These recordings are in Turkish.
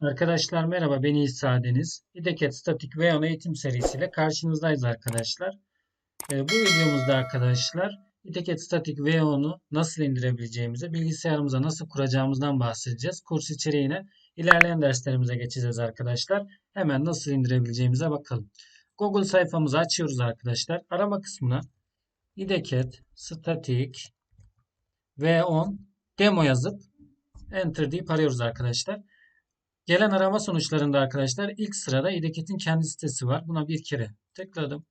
Arkadaşlar merhaba ben İsa Deniz. İdeket Statik ve Ana eğitim serisiyle karşınızdayız arkadaşlar. Ee, bu videomuzda arkadaşlar İdeket Statik ve onu nasıl indirebileceğimizi, bilgisayarımıza nasıl kuracağımızdan bahsedeceğiz. Kurs içeriğine ilerleyen derslerimize geçeceğiz arkadaşlar. Hemen nasıl indirebileceğimize bakalım. Google sayfamızı açıyoruz arkadaşlar. Arama kısmına İdeket Statik V10 demo yazıp Enter deyip arıyoruz arkadaşlar. Gelen arama sonuçlarında arkadaşlar ilk sırada İdeket'in kendi sitesi var. Buna bir kere tıkladım.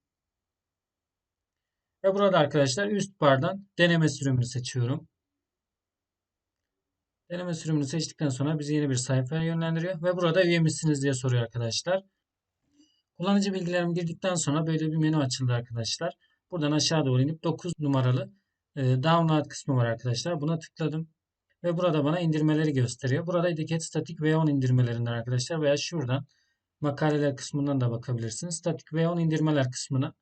Ve burada arkadaşlar üst bardan deneme sürümünü seçiyorum. Deneme sürümünü seçtikten sonra bizi yeni bir sayfaya yönlendiriyor. Ve burada üye misiniz diye soruyor arkadaşlar. Kullanıcı bilgilerimi girdikten sonra böyle bir menü açıldı arkadaşlar. Buradan aşağı doğru inip 9 numaralı e, download kısmı var arkadaşlar. Buna tıkladım. Ve burada bana indirmeleri gösteriyor. Burada etiket statik V10 indirmelerinden arkadaşlar veya şuradan makaleler kısmından da bakabilirsiniz. Statik V10 indirmeler kısmına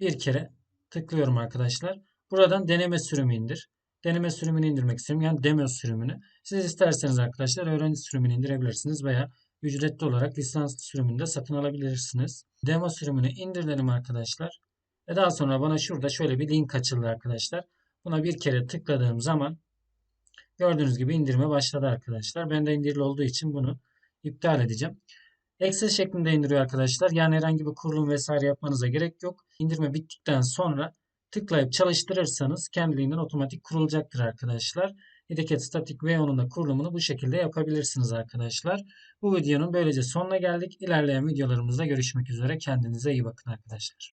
bir kere tıklıyorum arkadaşlar. Buradan deneme sürümü indir. Deneme sürümünü indirmek istiyorum. Yani demo sürümünü. Siz isterseniz arkadaşlar öğrenci sürümünü indirebilirsiniz veya ücretli olarak lisanslı sürümünü de satın alabilirsiniz. Demo sürümünü indirdim arkadaşlar. Ve daha sonra bana şurada şöyle bir link açıldı arkadaşlar. Buna bir kere tıkladığım zaman Gördüğünüz gibi indirme başladı arkadaşlar. Ben de indirili olduğu için bunu iptal edeceğim. Excel şeklinde indiriyor arkadaşlar. Yani herhangi bir kurulum vesaire yapmanıza gerek yok. İndirme bittikten sonra tıklayıp çalıştırırsanız kendiliğinden otomatik kurulacaktır arkadaşlar. Etiket statik ve onun da kurulumunu bu şekilde yapabilirsiniz arkadaşlar. Bu videonun böylece sonuna geldik. İlerleyen videolarımızda görüşmek üzere. Kendinize iyi bakın arkadaşlar.